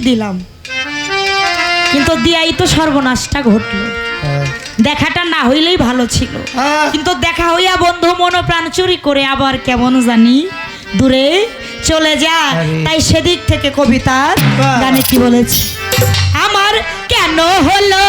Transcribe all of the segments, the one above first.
দিলাম। কিন্তু দিয়াই তো সর্বনাশটা ঘটলো। দেখাটা না হইলেই ভালো ছিল। হ্যাঁ। কিন্তু দেখা হইয়া বন্ধু মন প্রাণ চুরি করে আবার কেমন জানি দূরে চলে যায়। তাই সেদিক থেকে কবিতার। গানে কি বলেছি? আমার কেন হলো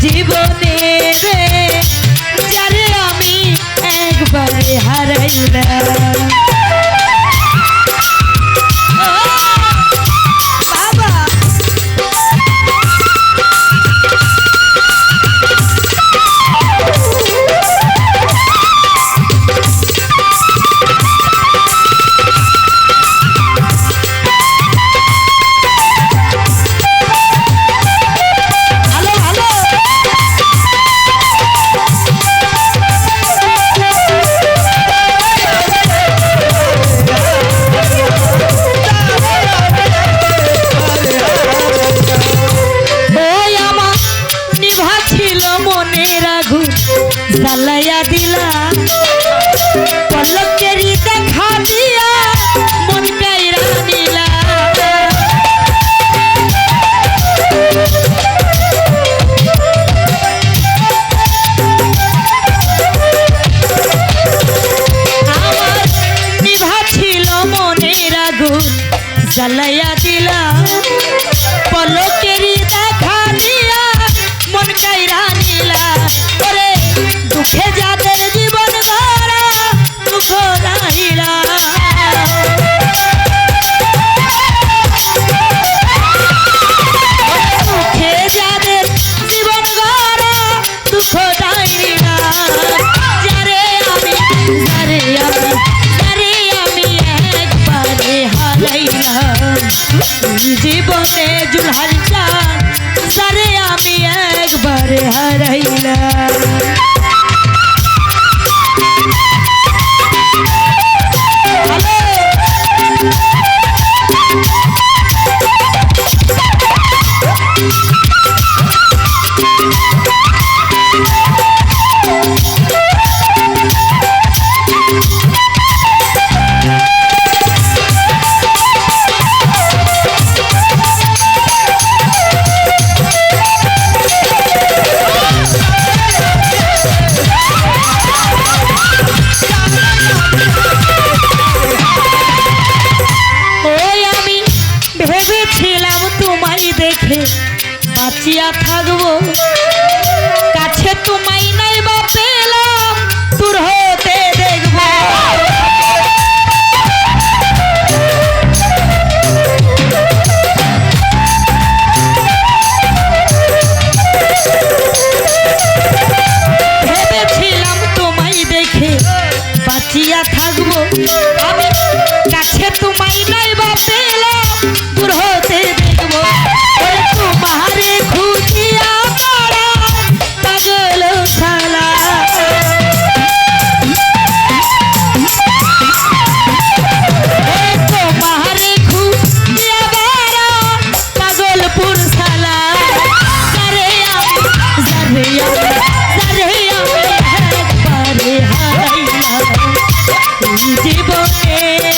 জীবনে রে যারে আমি একবার হারাইলাম জ্বালাইয়া দিলা। পলকেরই দেখা দিয়া মন কাইরা নিভা ছিল মনের আগুন, জ্বালাইয়া দিলা। পলকেরই দেখা দিয়া মন নিলা দুঃখে যাদের জীবন গড়া দুঃখ রাহিলা জীবন জুলহার চান যারে আমি একবারে হারাইলাম। দেখে বাঁচিয়া থাকব। কাছে তোমায় নাই বা পেলাম তোর হতে দেখব।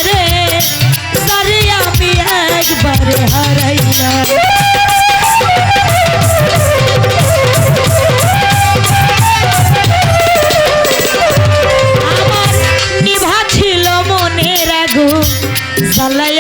রে সরে আমি একবার হারাই না আমার নিভা ছিল মনের আগুন সালাই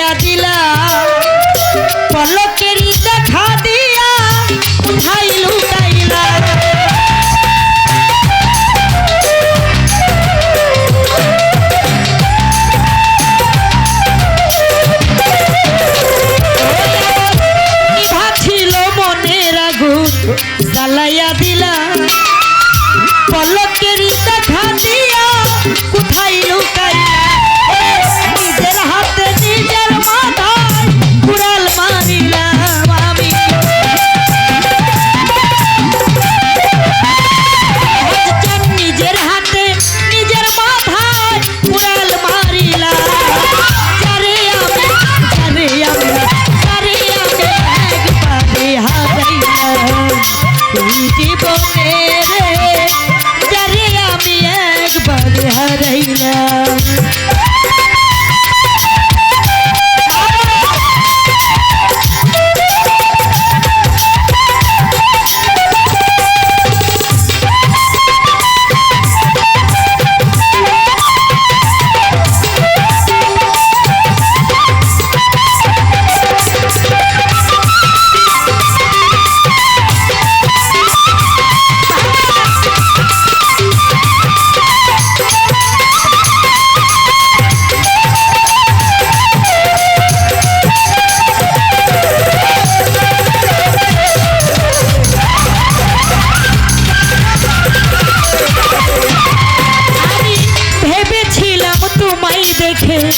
মুখে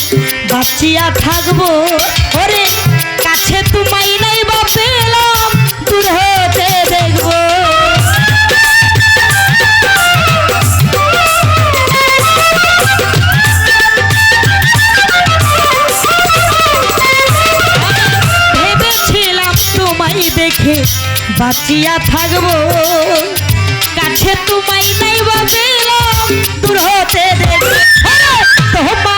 বাঁচিয়া থাকব। ওরে, কাছে তুমি নাই বা পেলাম, দূর হতে দেখব। ভেবেছিলাম তোমাই দেখে বাঁচিয়া থাকব। কাছে তুমি নাই বা পেলাম, দূর হতে দেখব। হ্যাঁ, তোমার